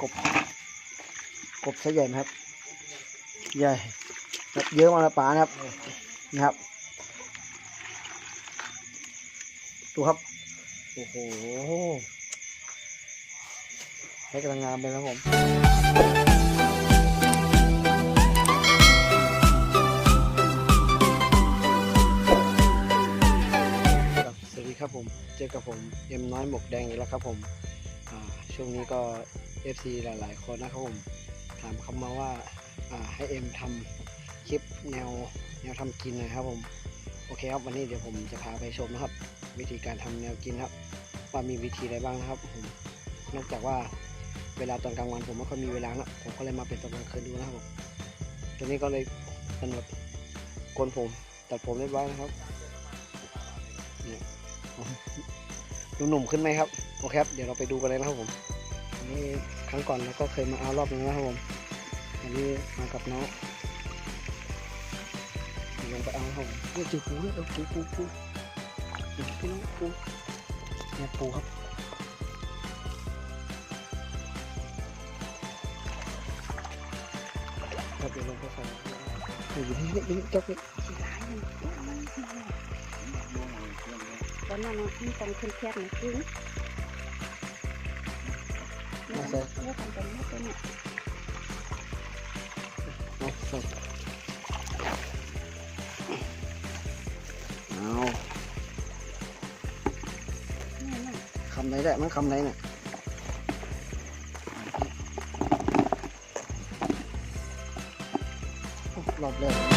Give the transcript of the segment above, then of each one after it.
กบ กบไซส์ใหญ่ไหมครับ ใหญ่ครับเยอะมากนะป๋านะครับนะครับ ดูครับ โอ้โหให้กำลังงามเลยนะครับผมครับสวัสดีครับผม เจอกับผมเอ็มน้อยหมวกแดงอีกแล้วครับผมอ่าช่วงนี้ก็ FC หลายๆ คนนะครับผมถามเข้ามาว่าให้เอ็มทำคลิปแนวแนวทำกินนะครับผมโอเคครับวันนี้เดี๋ยวผมจะพาไปชมนะครับ วิธีการทำแนวกินครับ ว่ามีวิธีอะไรบ้างนะครับผมนอกจากว่าเวลาตอนกลางวันผมไม่ค่อยมีเวลานะผมก็เลยมาเป็นตอนกลางคืนดูนะครับผมตัวนี้ก็เลยกำหนดโกนผมตัดผมเรียบร้อยนะครับเนี่ยหนุ่มขึ้นไหมครับ โอเคครับ เดี๋ยวเราไปดูกันเลยนะครับผม นี้ครั้งก่อนเราก็เคยมาเอารอบนึงแล้วครับผมอันนี้มากับน้องลงไปเอาครับผมเรียกจูปูเรียกเอาปูปูปูปูพี่น้ปูเนี่ยปูครับครับเดี๋ยวลงไปใส่อยู่นี่นี่จับเลยตอนนั้นที่ต้องขึ้นแคบนะจริง มาใส่เมื่อทำเป็นเมื่เป็นมาใส่เอาคำไหนได้มันคำไหนเนี่ยรอบแรก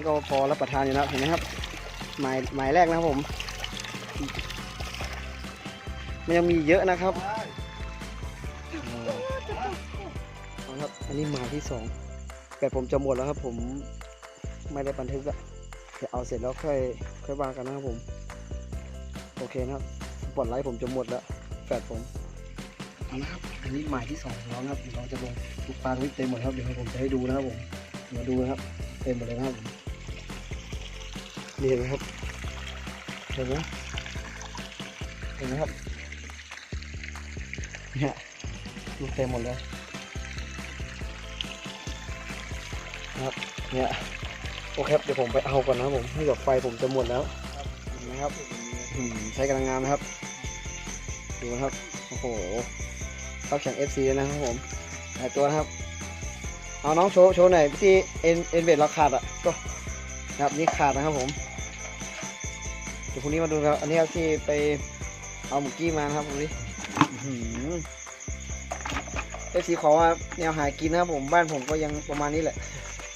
นี้ก็พอรับประทานอยู่แล้วเห็นไหมครับ หมายหมายแรกนะครับผม มันยังมีเยอะนะครับเอาครับอันนี้หมายที่สองแต่ผมจะหมดแล้วครับ ผมไม่ได้บันทึกล้วเดี๋ยวเอาเสร็จแล้วค่อยค่อยว่ากันนะครับผม โอเคนะครับปลดไลท์ผมจะหมดแล้วแฟดผมเอาละครับอันนี้หมายที่สองของเราครับเดี๋ยวเราจะลงลูกปลาวิเต็มหมดครับเดี๋ยวผมจะให้ดูนะครับผมมาดูนะครับเต็มหมดเลยนะครับผม นี่เห็นไหมครับ เห็นไหมเห็นไหมครับ เนี่ยลูกเต็มหมดเลยนะครับ เนี่ย โอเคครับเดี๋ยวผมไปเอาก่อนนะครับผมให้กับไฟผมจะหมดแล้วเห็นไหมครับอืมใช้กำลังงานนะครับ ดูนะครับ โอ้โหเข้าแข่ง FC เลยนะครับผมหลายตัวนะครับ เอาน้องโชว์ โชว์หน่อยที่เอ็นเอ็นเบดเราขาดอะก็นะครับนี่ขาดนะครับผม เดี๋ยวพรุ่งนี้มาดูกันอันนี้ครับที่ไปเอาหมุกี้มานะครับผมนี่เอฟซีขอว่าแนวหากินนะครับผมบ้านผมก็ยังประมาณนี้แหละ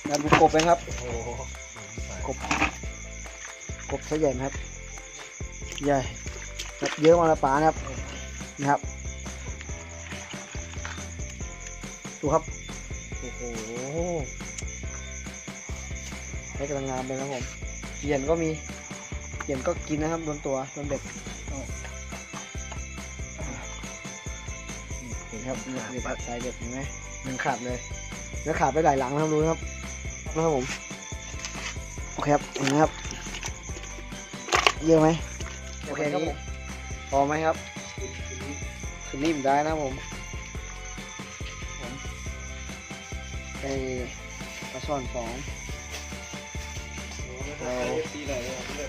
นะดูกบนะครับกบกบไซส์ใหญ่ไหมครับ ใหญ่ครับเยอะมากนะป๋านะครับนะครับ ดูครับโอ้โหให้กำลังงามเลยนะครับผมเหยียนก็มี เหยียนก็กินนะครับโดนตัวโดนเบ็ดเอาเห็นครับเนี่ยเบ็ดสายเบ็ดเห็นไหมมันขาดเลยแล้วขาดไปหลายหลังนะครับดูนะครับนะครับผมโอเคครับเห็นไหมครับ เยอะไหมโอเคครับผมพอไหมครับคือรีบได้นะครับผมไอ้ปลาช่อนสอง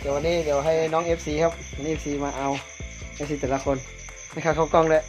ดี๋ยววันนี้เดี๋ยวให้น้อง FC ครับนนี้ FC มาเอา FC แต่ละคนนะครับเข้ากล้องด้วย